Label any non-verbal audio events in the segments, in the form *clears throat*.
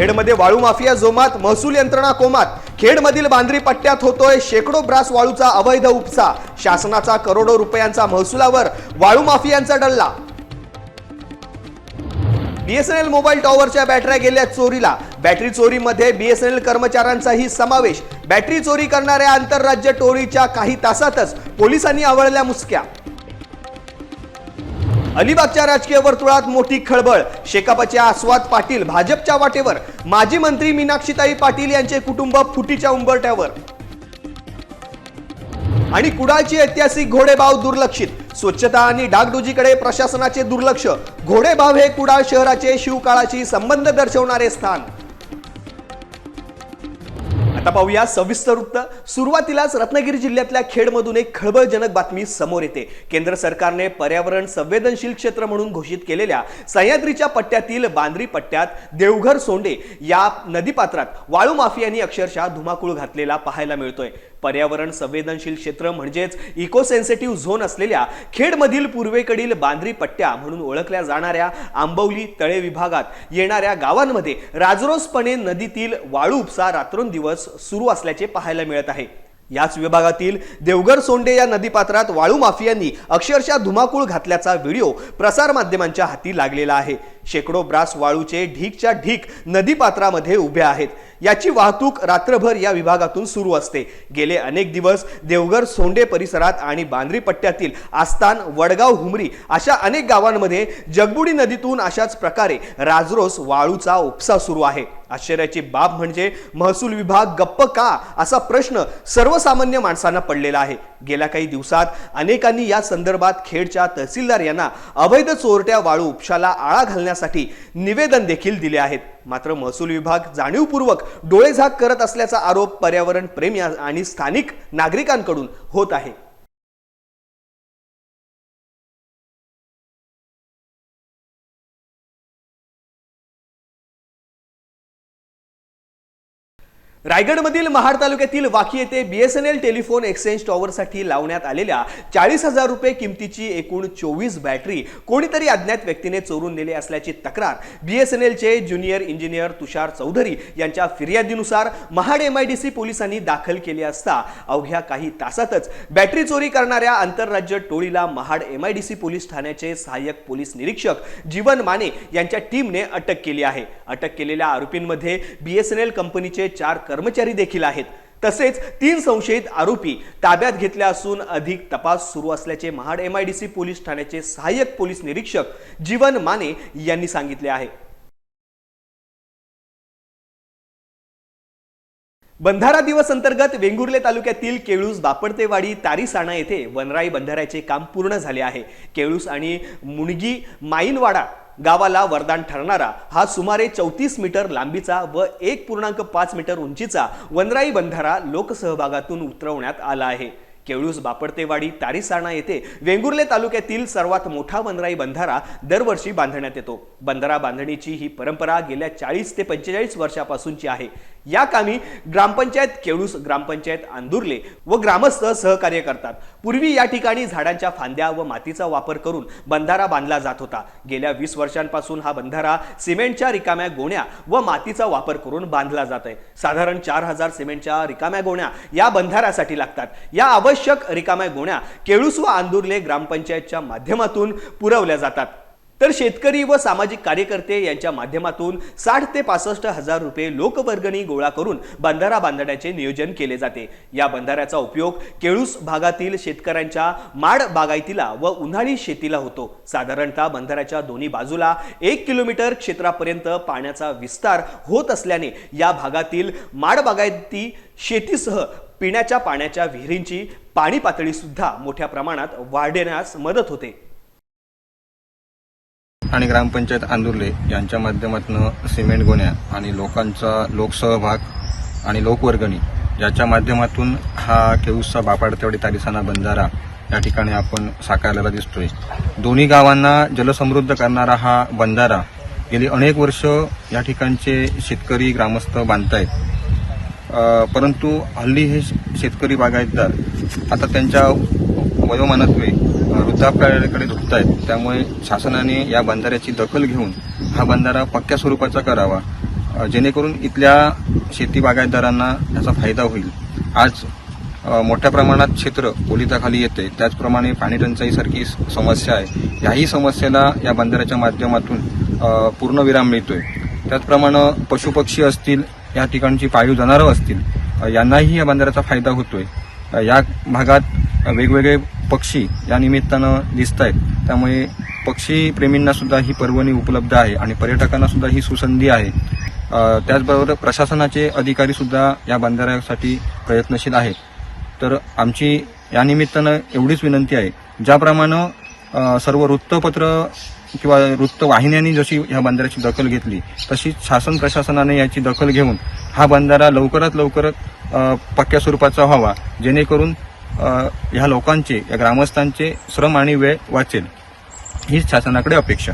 खेडमध्ये वाळू माफिया जोमात महसूल यंत्रणा कोमात. खेडमधील बांद्री पट्ट्यात होतोय शेकडो ब्रास वाळूचा अवैध उपसा. शासनाचा करोडो रुपयांचा महसुलावर वाळू माफियांचा डल्ला. बीएसएनएल मोबाईल टॉवरच्या बॅटऱ्या गेल्या चोरीला. बॅटरी चोरीमध्ये बीएसएनएल कर्मचाऱ्यांचाही समावेश. बॅटरी चोरी करणाऱ्या आंतरराज्य टोळीच्या काही तासातच पोलिसांनी आवळल्या मुसक्या. अलिबागच्या राजकीय वर्तुळात मोठी खळबळ. शेकापचे आस्वाद पाटील भाजपच्या वाटेवर. माजी मंत्री मीनाक्षीताई पाटील यांचे कुटुंब फुटीच्या उंबरट्यावर आणि कुडाळची ऐतिहासिक घोडेबाव दुर्लक्षित. स्वच्छता आणि डागडुजीकडे प्रशासनाचे दुर्लक्ष. घोडेबाव हे कुडाळ शहराचे शिवकाळाशी संबंध दर्शवणारे स्थान. आता पाहूया सविस्तर वृत्त. सुरुवातीलाच रत्नागिरी जिल्ह्यातल्या खेडमधून एक खळबळजनक बातमी समोर येते. केंद्र सरकारने पर्यावरण संवेदनशील क्षेत्र म्हणून घोषित केलेल्या सह्याद्रीच्या पट्ट्यातील बांद्री पट्ट्यात देवघर सोंडे या नदीपात्रात वाळू माफियांनी अक्षरशः धुमाकूळ घातलेला पाहायला मिळतोय. पर्यावरण संवेदनशील क्षेत्र म्हणजेच इको सेन्सिटिव्ह झोन असलेल्या खेडमधील पूर्वेकडील बांद्री पट्ट्या म्हणून ओळखल्या जाणाऱ्या आंबवली तळे विभागात येणाऱ्या गावांमध्ये राजरोसपणे नदीतील वाळू उपसा रात्रंदिवस सुरू असल्याचे पाहायला मिळत आहे. याच विभागातील देवघर सोंडे या नदीपात्रात वाळू माफियांनी अक्षरशः धुमाकूळ घातल्याचा व्हिडिओ प्रसारमाध्यमांच्या हाती लागलेला आहे. शेकडो ब्रास वाळूचे ढीकच्या ढीक नदीपात्रामध्ये उभे आहेत. याची वाहतूक रात्रभर या विभागातून सुरू असते. गेले अनेक दिवस देवघर सोंडे परिसरात आणि बांद्री पट्ट्यातील आस्तान वडगाव हुमरी अशा अनेक गावांमध्ये जगबुडी नदीतून अशाच प्रकारे राजरोस वाळूचा उपसा सुरू आहे. आश्चर्याची बाब म्हणजे महसूल विभाग गप्प का असा प्रश्न सर्वसामान्य माणसांना पडलेला आहे. गेल्या काही दिवसात अनेकांनी या संदर्भात खेडच्या तहसीलदार यांना अवैध चोरट्या वाळू उपशाला आळा करण्यासाठी निवेदन देखील दिले आहेत. मात्र महसूल विभाग जाणीवपूर्वक डोळेझाक करत असल्याचा आरोप पर्यावरण प्रेमी आणि स्थानिक नागरिकांकडून होत आहे. रायगडमधील महाड तालुक्यातील वाकी येथे बीएसएनएल टेलिफोन एक्सचेंज टॉवरसाठी लावण्यात आलेल्या चाळीस हजार रुपये किमतीची एकूण चोवीस बॅटरी कोणीतरी अज्ञात व्यक्तीने चोरून नेले असल्याची तक्रार बीएसएनएलचे ज्युनियर इंजिनियर तुषार चौधरी यांच्या फिर्यादीनुसार महाड एमआयडीसी पोलिसांनी दाखल केली असता अवघ्या काही तासातच बॅटरी चोरी करणाऱ्या आंतरराज्य टोळीला महाड एमआयडीसी पोलीस ठाण्याचे सहाय्यक पोलीस निरीक्षक जीवन माने यांच्या टीमने अटक केली आहे. अटक केलेल्या आरोपींमध्ये बीएसएनएल कंपनीचे चार कर्मचारी देखील आहेत. तसेच तीन संशयित आरोपी ताब्यात घेतले असून अधिक तपास सुरू असल्याचे महाड एम आयडीसी पोलीस ठाण्याचे सहाय्यक पोलीस निरीक्षक जीवन माने यांनी सांगितले आहे. बंधारा दिवस अंतर्गत वेंगुर्ले तालुक्यातील केळूस बापडतेवाडी तारीसाणा येथे वनराई बंधाऱ्याचे काम पूर्ण झाले आहे. केळूस आणि मुणगी माईनवाडा गावाला वरदान ठरणारा हा सुमारे चौतीस मीटर लांबीचा व एक पूर्णांक पाच मीटर उंचीचा वनराई बंधारा लोकसहभागातून उतरवण्यात आला आहे. केळूस बापडतेवाडी तारीसाणा येथे वेंगुर्ले तालुक्यातील सर्वात मोठा वनराई बंधारा दरवर्षी बांधण्यात येतो. बंधारा बांधणीची ही परंपरा गेल्या चाळीस ते पंचेचाळीस वर्षापासूनची आहे. या कामी ग्रामपंचायत केळूस ग्रामपंचायत आंदुर्ले व ग्रामस्थ सहकार्य करतात. पूर्वी या ठिकाणी झाडांच्या फांद्या व मातीचा वापर करून बंधारा बांधला जात होता. गेल्या वीस वर्षांपासून हा बंधारा सिमेंटच्या रिकाम्या गोण्या व मातीचा वापर करून बांधला जात आहे. साधारण चार हजार सिमेंटच्या रिकाम्या गोण्या या बंधाऱ्यासाठी लागतात. या आवश्यक रिकाम्या गोण्या केळूस व आंदुर्ले ग्रामपंचायतच्या माध्यमातून पुरवल्या जातात. तर शेतकरी व सामाजिक कार्यकर्ते यांच्या माध्यमातून साठ ते पासष्ट हजार रुपये लोकवर्गणी गोळा करून बंधारा बांधण्याचे नियोजन केले जाते. या बंधाऱ्याचा उपयोग केळूस भागातील शेतकऱ्यांच्या माड बागायतीला व उन्हाळी शेतीला होतो. साधारणतः बंधाऱ्याच्या दोन्ही बाजूला एक किलोमीटर क्षेत्रापर्यंत पाण्याचा विस्तार होत असल्याने या भागातील माड बागायती शेतीसह पिण्याच्या पाण्याच्या विहिरींची पाणी पातळी सुद्धा मोठ्या प्रमाणात वाढण्यास मदत होते. आणि ग्रामपंचायत आंदुर्ले यांच्या माध्यमातून सिमेंट गोण्या आणि लोकांचा लोकसहभाग आणि लोकवर्गणी याच्या माध्यमातून हा केऊसचा बापाडतेवाडी तारिसाना बंधारा या ठिकाणी आपण साकारलेला दिसतोय. दोन्ही गावांना जलसमृद्ध करणारा हा बंधारा गेली अनेक वर्ष या ठिकाणचे शेतकरी ग्रामस्थ बांधतायत. परंतु हल्ली हे शेतकरी बागायतदार आता त्यांच्या वयोमानत्वे अ, वृद्धापकाळाकडे झुकत आहेत त्यामुळे शासनाने या बंधाऱ्याची दखल घेऊन हा बंधारा पक्क्या स्वरूपाचा करावा. जेणेकरून इथल्या शेती बागायतदारांना याचा फायदा होईल. आज मोठ्या प्रमाणात क्षेत्र ओलिताखाली येते. त्याचप्रमाणे पाणी टंचाईसारखी समस्या आहे. याही समस्येला या बंधाऱ्याच्या माध्यमातून अ, पूर्णविराम मिळतोय. त्याचप्रमाणे पशुपक्षी असतील या ठिकाणची पाळीव जनावरं असतील यांनाही या बंधाऱ्याचा फायदा होतोय. या भागात वेगवेगळे पक्षी या निमित्तानं दिसत आहेत त्यामुळे पक्षी प्रेमींना सुद्धा ही पर्वणी उपलब्ध आहे आणि पर्यटकांना सुद्धा ही सुसंधी आहे. त्याचबरोबर प्रशासनाचे अधिकारी सुद्धा या बंधाऱ्यासाठी प्रयत्नशील आहेत. तर आमची या निमित्तानं एवढीच विनंती आहे. ज्याप्रमाणे सर्व वृत्तपत्र किंवा वृत्तवाहिन्यांनी जशी ह्या बंधाऱ्याची दखल घेतली तशीच शासन प्रशासनाने याची दखल घेऊन हा बंधारा लवकरात लवकर पक्क्या स्वरूपाचा व्हावा जेणेकरून ह्या लोकांचे या ग्रामस्थांचे श्रम आणि वेळ वाचेल. हीच शासनाकडे अपेक्षा.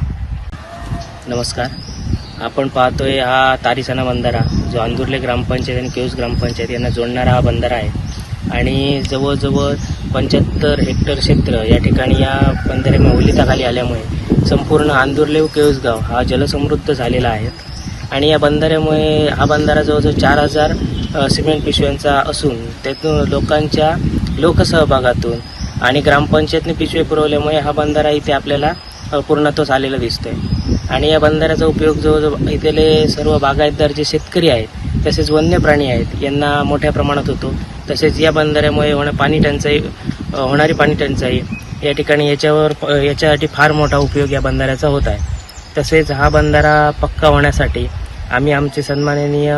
नमस्कार. आपण पाहतोय हा तारिसाना बंधारा जो अंदुर्ले ग्रामपंचायत आणि केऊस ग्रामपंचायत यांना जोडणारा हा बंधारा आहे. आणि जवळजवळ पंच्याहत्तर हेक्टर क्षेत्र या ठिकाणी या बंधारे मौलिताखाली आल्यामुळे संपूर्ण आंदुर्लेव केळसगाव हा जलसमृद्ध झालेला आहे. आणि या बंधाऱ्यामुळे हा बंधारा जवळजवळ चार हजार सिमेंट पिशव्यांचा असून त्यातून लोकांच्या लोकसहभागातून आणि ग्रामपंचायतने पिशवे पुरवल्यामुळे हा बंधारा इथे आपल्याला पूर्णत्व आलेला दिसतो दिसतोय. आणि या बंधाऱ्याचा उपयोग जवळजवळ इथले सर्व बागायतदार जे शेतकरी आहेत तसेच वन्य प्राणी आहेत यांना मोठ्या प्रमाणात होतो. तसेच या बंधाऱ्यामुळे होणं पाणी टंचाई होणारी पाणी टंचाई या ठिकाणी याच्यावर प- याच्यासाठी फार मोठा उपयोग या बंधाऱ्याचा होत आहे. तसेच हा बंधारा पक्का होण्यासाठी आम्ही आमचे सन्माननीय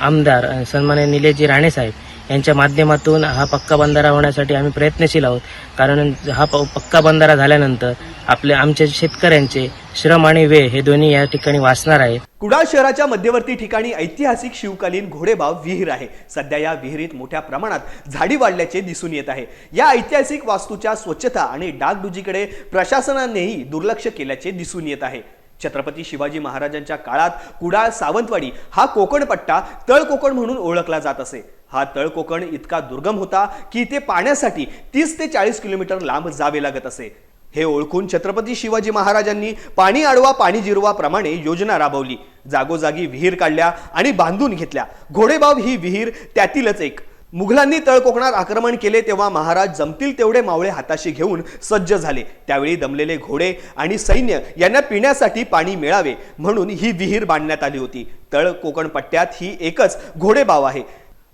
आमदार सन्माननीय निलेशजी राणेसाहेब यांच्या माध्यमातून हा पक्का बंधारा होण्यासाठी आम्ही प्रयत्नशील आहोत. कारण हा प पक्का बंधारा झाल्यानंतर आपले आमच्या शेतकऱ्यांचे श्रम आणि वेळ हे दोन्ही या ठिकाणी वाचणार आहे. कुडाळ शहराच्या मध्यवर्ती ठिकाणी ऐतिहासिक शिवकालीन घोडेबाव विहीर आहे. सध्या या विहिरीत मोठ्या प्रमाणात झाडी वाढल्याचे दिसून येत आहे. या ऐतिहासिक वास्तूच्या स्वच्छता आणि डागडुजीकडे प्रशासनानेही दुर्लक्ष केल्याचे दिसून येत आहे. छत्रपती शिवाजी महाराजांच्या काळात कुडाळ सावंतवाडी हा कोकण पट्टा तळ कोकण म्हणून ओळखला जात असे. हा तळकोकण इतका दुर्गम होता की इथे पाण्यासाठी तीस ते चाळीस किलोमीटर लांब जावे लागत असे. हे ओळखून छत्रपती शिवाजी महाराजांनी पाणी अडवा पाणी जिरवा प्रमाणे योजना राबवली. जागोजागी विहीर काढल्या आणि बांधून घेतल्या. घोडेबाव ही विहीर त्यातीलच एक. मुघलांनी तळकोकणात आक्रमण केले तेव्हा महाराज जमतील तेवढे मावळे हाताशी घेऊन सज्ज झाले. त्यावेळी दमलेले घोडे आणि सैन्य यांना पिण्यासाठी पाणी मिळावे म्हणून ही विहीर बांधण्यात आली होती. तळ कोकण पट्ट्यात ही एकच घोडेबाव आहे.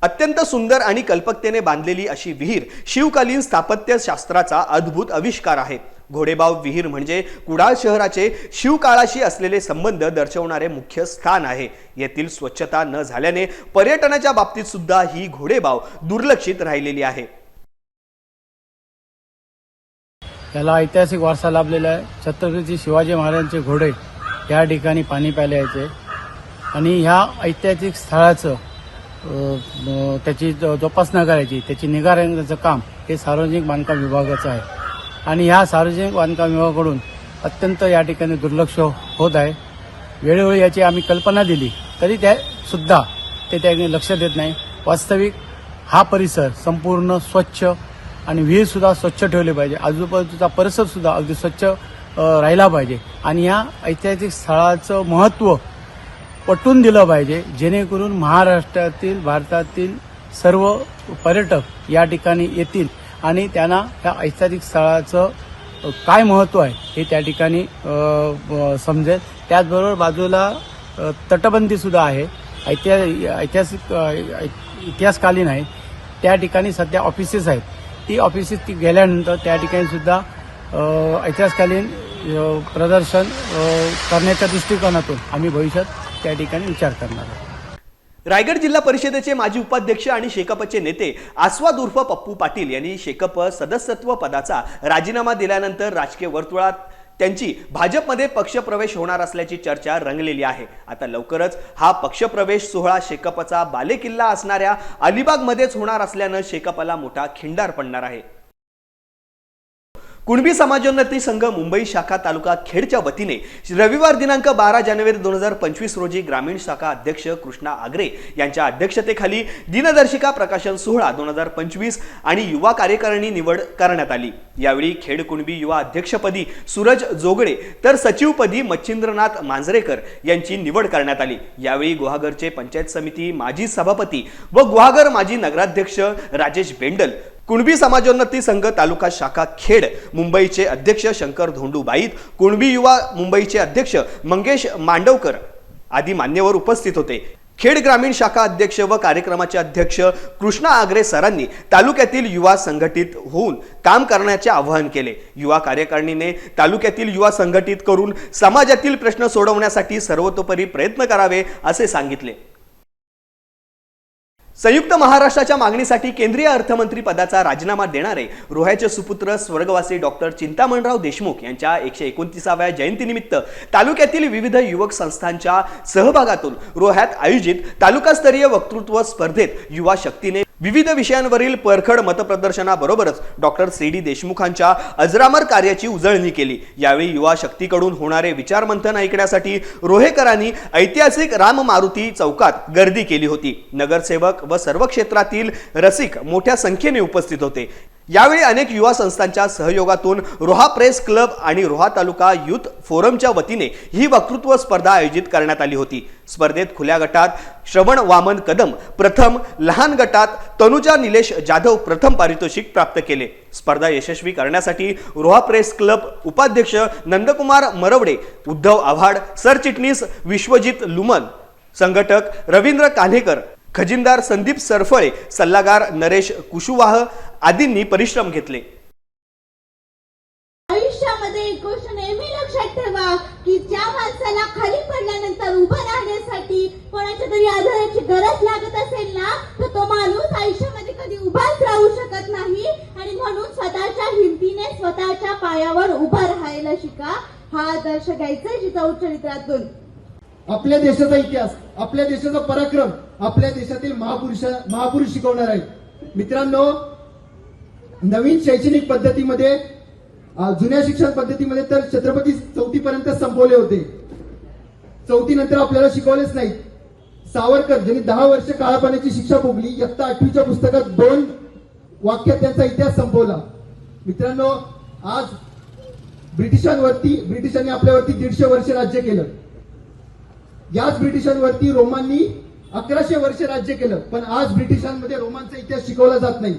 अत्यंत सुंदर आणि कल्पकतेने बांधलेली अशी विहीर शिवकालीन स्थापत्यशास्त्राचा अद्भुत आविष्कार आहे. घोडेबाव विहीर म्हणजे कुडाळ शहराचे शिवकाळाशी असलेले संबंध दर्शवणारे मुख्य स्थान आहे. येथील स्वच्छता न झाल्याने पर्यटनाच्या बाबतीत सुद्धा ही घोडेबाव दुर्लक्षित राहिलेली आहे. याला ऐतिहासिक वारसा लाभलेला आहे. छत्रपती शिवाजी महाराजांचे घोडे या ठिकाणी पाणी प्यायला यायचे. आणि ह्या ऐतिहासिक स्थळाचं त्याची जोपासना करायची. त्याची निगा राखण्याचं काम हे सार्वजनिक बांधकाम विभागाचं आहे. आणि ह्या सार्वजनिक बांधकाम विभागाकडून अत्यंत या ठिकाणी दुर्लक्ष होत आहे. वेळोवेळी याची आम्ही कल्पना दिली. तरी त्या सुद्धा ते त्याने लक्ष देत नाही. वास्तविक हा परिसर संपूर्ण स्वच्छ आणि विहीर सुद्धा स्वच्छ ठेवली पाहिजे. आजूबाजूचा परिसर सुद्धा अगदी स्वच्छ राहिला पाहिजे. आणि या ऐतिहासिक स्थळाचं महत्त्व पटवून दिलं पाहिजे जेणेकरून महाराष्ट्रातील भारतातील सर्व पर्यटक या ठिकाणी येतील आणि त्यांना ह्या ऐतिहासिक स्थळाचं काय महत्त्व आहे हे त्या ठिकाणी समजेल. त्याचबरोबर बाजूला तटबंदीसुद्धा तटबंदी सुद्धा आहे. ऐतिहा ऐतिहासिक ऐ- इतिहासकालीन आहे. त्या ठिकाणी सध्या ऑफिसेस आहेत. ती ऑफिसेस ती गेल्यानंतर त्या ठिकाणी सुद्धा ऐतिहासकालीन प्रदर्शन करण्याच्या दृष्टिकोनातून आम्ही भविष्यात त्या ठिकाणी विचार करणार आहोत. रायगड जिल्हा परिषदेचे माजी उपाध्यक्ष आणि शेकपचे नेते आस्वाद उर्फ पप्पू पाटील यांनी शेकप सदस्यत्व पदाचा राजीनामा दिल्यानंतर राजकीय वर्तुळात त्यांची भाजपमध्ये पक्षप्रवेश होणार असल्याची चर्चा रंगलेली आहे. आता लवकरच हा पक्षप्रवेश सोहळा शेकपचा बालेकिल्ला असणाऱ्या अलिबागमध्येच होणार असल्यानं शेकपला मोठा खिंडार पडणार आहे. कुणबी समाजोन्नती संघ मुंबई शाखा तालुका खेडच्या वतीने रविवार दिनांक बारा जानेवारी दोन हजार पंचवीस रोजी ग्रामीण शाखा अध्यक्ष कृष्णा आगरे यांच्या अध्यक्षतेखाली दिनदर्शिका प्रकाशन सोहळा दोन हजार पंचवीस आणि युवा कार्यकारिणी निवड करण्यात आली. यावेळी खेड कुणबी युवा अध्यक्षपदी सूरज जोगडे तर सचिवपदी मच्छिंद्रनाथ मांजरेकर यांची निवड करण्यात आली. यावेळी गुहागरचे पंचायत समिती माजी सभापती व गुहागर माजी नगराध्यक्ष राजेश बेंडल कुणबी समाजोन्नती संघ तालुका शाखा खेड मुंबईचे अध्यक्ष शंकर धोंडू बाईत कुणबी युवा मुंबईचे अध्यक्ष मंगेश मांडवकर आदी मान्यवर उपस्थित होते. खेड ग्रामीण शाखा अध्यक्ष व कार्यक्रमाचे अध्यक्ष कृष्णा आगरे सरांनी तालुक्यातील युवा संघटित होऊन काम करण्याचे आवाहन केले. युवा कार्यकारिणीने तालुक्यातील युवा संघटित करून समाजातील प्रश्न सोडवण्यासाठी सर्वतोपरी प्रयत्न करावे असे सांगितले. संयुक्त महाराष्ट्राच्या मागणीसाठी केंद्रीय अर्थमंत्री पदाचा राजीनामा देणारे रोह्याचे सुपुत्र स्वर्गवासी डॉक्टर चिंतामणराव देशमुख यांच्या एकशे एकोणतीसाव्या जयंतीनिमित्त तालुक्यातील विविध युवक संस्थांच्या सहभागातून रोह्यात आयोजित तालुकास्तरीय वक्तृत्व स्पर्धेत युवा शक्तीने विविध विषयांवरील परखड मतप्रदर्शनाबरोबरच डॉक्टर सी डी देशमुखांच्या अजरामर कार्याची उजळणी केली. यावेळी युवा शक्तीकडून होणारे विचारमंथन ऐकण्यासाठी रोहेकरांनी ऐतिहासिक राम मारुती चौकात गर्दी केली होती. नगरसेवक व सर्व क्षेत्रातील रसिक मोठ्या संख्येने उपस्थित होते. यावेळी अनेक युवा संस्थांच्या सहयोगातून रोहा प्रेस क्लब आणि रोहा तालुका युथ फोरमच्या वतीने ही वक्तृत्व स्पर्धा आयोजित करण्यात आली होती. स्पर्धेत खुल्या गटात श्रवण वामन कदम प्रथम लहान गटात तनुजा निलेश जाधव प्रथम पारितोषिक प्राप्त केले. स्पर्धा यशस्वी करण्यासाठी रोहा प्रेस क्लब उपाध्यक्ष नंदकुमार मरवडे उद्धव आव्हाड सरचिटणीस विश्वजित लुमन संघटक रवींद्र कान्हेकर खजिनदार संदीप सरफळे सल्लागार नरेश कुशुवाह आदींनी परिश्रम घेतले. आयुष्यामध्ये एक गोष्ट नेहमी लक्षात ठेवा की ज्या माणसाला खाली पडल्यानंतर उभं राहण्यासाठी कोणाच्या तरी आधाराची गरज लागत असेल ना तर तो माणूस आयुष्यामध्ये कधी उभाच राहू शकत नाही. आणि म्हणून स्वतःच्या हिमतीने स्वतःच्या पायावर उभा राहायला शिका. हा आदर्श घ्यायचा जिजाऊ चरित्रातून आपल्या देशाचा इतिहास आपल्या देशाचा पराक्रम आपल्या देशातील महापुरुष महापुरुष शिकवणार आहेत. मित्रांनो नवीन शैक्षणिक पद्धतीमध्ये जुन्या शिक्षण पद्धतीमध्ये तर छत्रपती चौथी पर्यंत संपवले होते. चौथी नंतर आपल्याला शिकवलेच नाही सावरकर ज्यांनी दहा वर्ष काळापाण्याची शिक्षा भोगली इयत्ता आठवीच्या पुस्तकात दोन वाक्यात त्यांचा इतिहास संपवला. मित्रांनो आज ब्रिटिशांवरती ब्रिटिशांनी आपल्यावरती दीडशे वर्ष राज्य केलं. याच ब्रिटिशांवरती रोमांनी अकराशे वर्ष राज्य केलं. पण आज ब्रिटिशांमध्ये रोमांचा इतिहास शिकवला जात नाही.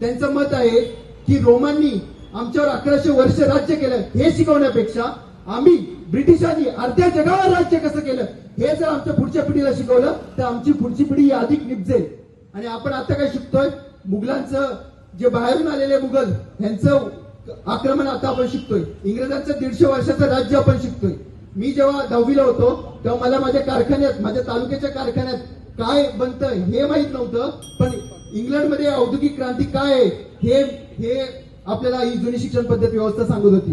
त्यांचं मत आहे की रोमांनी आमच्यावर अकराशे वर्ष राज्य केलं हे शिकवण्यापेक्षा आम्ही ब्रिटिशांनी अर्ध्या जगावर राज्य कसं केलं हे जर आमच्या पुढच्या पिढीला शिकवलं तर आमची पुढची पिढी ही अधिक निपजेल आणि आपण आता काय शिकतोय? मुघलांचं जे बाहेरून आलेले मुघल यांचं आक्रमण आता आपण शिकतोय. इंग्रजांचं दीडशे वर्षाचं राज्य आपण शिकतोय. मी जेव्हा दहावीला होतो तेव्हा मला माझ्या कारखान्यात माझ्या तालुक्याच्या कारखान्यात काय बनतं हे माहीत नव्हतं पण इंग्लंडमध्ये औद्योगिक क्रांती काय आहे हे हे आपल्याला ही जुनी शिक्षण पद्धती व्यवस्था सांगत होती.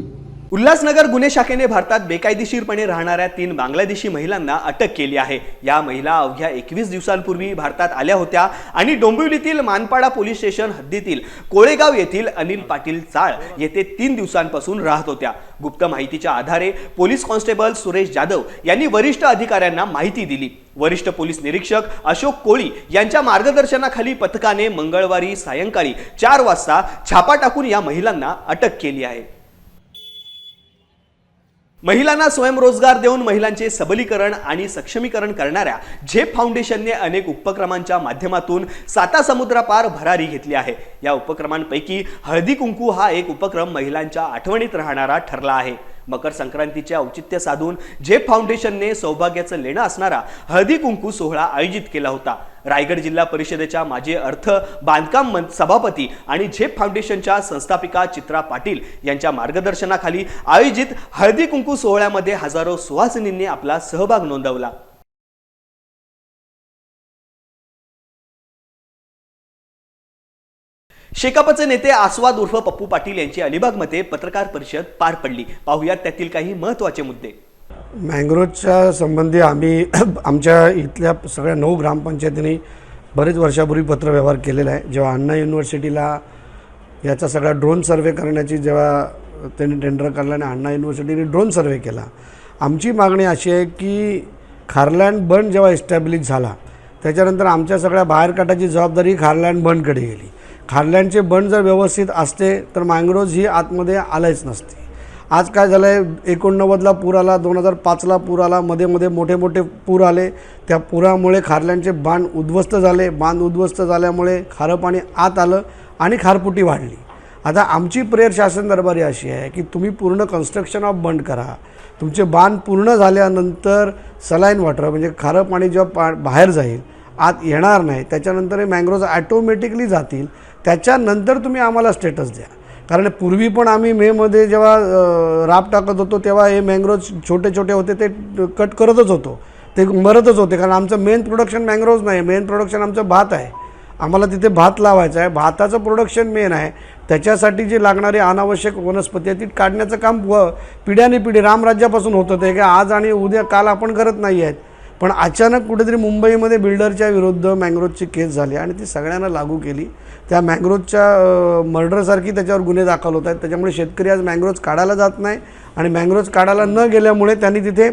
उल्हासनगर गुन्हे शाखेने भारतात बेकायदेशीरपणे राहणाऱ्या तीन बांगलादेशी महिलांना अटक केली आहे. या महिला अवघ्या एकवीस दिवसांपूर्वी भारतात आल्या होत्या आणि डोंबिवलीतील मानपाडा पोलीस स्टेशन हद्दीतील कोळेगाव येथील अनिल पाटील चाळ येथे तीन दिवसांपासून राहत होत्या. गुप्त माहितीच्या आधारे पोलीस कॉन्स्टेबल सुरेश जाधव यांनी वरिष्ठ अधिकाऱ्यांना माहिती दिली. वरिष्ठ पोलीस निरीक्षक अशोक कोळी यांच्या मार्गदर्शनाखाली पथकाने मंगळवारी सायंकाळी चार वाजता छापा टाकून या महिलांना अटक केली आहे. महिलांना स्वयंरोजगार देऊन महिलांचे सबलीकरण आणि सक्षमीकरण करणाऱ्या झेप फाउंडेशनने अनेक उपक्रमांच्या माध्यमातून साता समुद्रापार भरारी घेतली आहे. या उपक्रमांपैकी हळदी कुंकू हा एक उपक्रम महिलांच्या आठवणीत राहणारा ठरला आहे. मकर संक्रांतीचे औचित्य साधून झेप फाउंडेशनने सौभाग्याचं लेणं असणारा हळदी कुंकू सोहळा आयोजित केला होता. रायगड जिल्हा परिषदेच्या माजी अर्थ बांधकाम मं- सभापती आणि झेप फाउंडेशनच्या संस्थापिका चित्रा पाटील यांच्या मार्गदर्शनाखाली आयोजित हळदी कुंकू सोहळ्यामध्ये हजारो सुहासिनींनी आपला सहभाग नोंदवला. शेकापचे नेते आस्वाद उर्फ पप्पू पाटील यांची अलिबागमध्ये पत्रकार परिषद पार पडली. पाहुयात त्यातील काही महत्त्वाचे मुद्दे. मँग्रोजच्या संबंधी आम्ही *clears throat* आमच्या इथल्या सगळ्या नऊ ग्रामपंचायतींनी बरेच वर्षापूर्वी पत्रव्यवहार केलेला आहे. जेव्हा अण्णा युनिव्हर्सिटीला याचा सगळा ड्रोन सर्वे करण्याची जेव्हा त्यांनी टेंडर काढला आणि अण्णा युनिव्हर्सिटीने ड्रोन सर्वे केला. आमची मागणी अशी आहे की खारलँड बंड जेव्हा इस्टॅब्लिश झाला त्याच्यानंतर आमच्या सगळ्या बाहेर काटाची जबाबदारी खारलँड बंडकडे गेली. खारलँडचे बंड जर व्यवस्थित असते तर मँग्रोज ही आतमध्ये आलंच नसते. आज काय झालं आहे एकोणनव्वदला पूर आला दोन हजार पाचला पूर आला मध्ये मध्ये मोठे मोठे पूर आले. त्या पुरामुळे खारल्यांचे बांध उद्ध्वस्त झाले. बांध उद्ध्वस्त झाल्यामुळे खारं पाणी आत आलं आणि खारपुटी वाढली. आता आमची प्रेयर शासन दरबारी अशी आहे की तुम्ही पूर्ण कन्स्ट्रक्शन ऑफ बंद करा. तुमचे बांध पूर्ण झाल्यानंतर सलाईन वॉटर म्हणजे खारं पाणी जेव्हा पा बाहेर जाईल आत येणार नाही त्याच्यानंतर हे मँग्रोज ॲटोमॅटिकली जातील. त्याच्यानंतर तुम्ही आम्हाला स्टेटस द्या. कारण पूर्वी पण आम्ही मेमध्ये जेव्हा राब टाकत होतो तेव्हा हे मँग्रोज छोटे छोटे होते ते कट करतच होतो. ते मरतच होते कारण आमचं मेन प्रोडक्शन मँग्रोज नाही मेन प्रोडक्शन आमचं भात आहे. आम्हाला तिथे भात लावायचा आहे भाताचं प्रोडक्शन मेन आहे. त्याच्यासाठी जी लागणारी अनावश्यक वनस्पती आहे ती काढण्याचं काम व पिढ्याने पिढी रामराज्यापासून होतं ते काय आज आणि उद्या काल आपण करत नाही आहेत. पण अचानक कुठेतरी मुंबईमध्ये बिल्डरच्या विरुद्ध मँग्रोजची केस झाली आणि ती सगळ्यांना लागू केली. त्या मँग्रोजच्या मर्डरसारखी त्याच्यावर गुन्हे दाखल होत आहेत. त्याच्यामुळे शेतकरी आज मँग्रोज काढायला जात नाही आणि मँग्रोज काढायला न गेल्यामुळे त्यांनी तिथे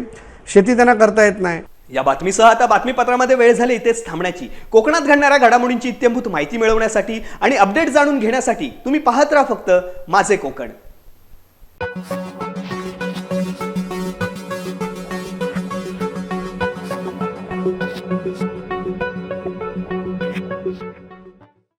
शेती त्यांना करता येत नाही. या बातमीसह आता बातमीपत्रामध्ये वेळ झाली इथेच थांबण्याची. कोकणात घडणाऱ्या घडामोडींची इत्यंभूत माहिती मिळवण्यासाठी आणि अपडेट जाणून घेण्यासाठी तुम्ही पाहत राहा फक्त माझे कोकण.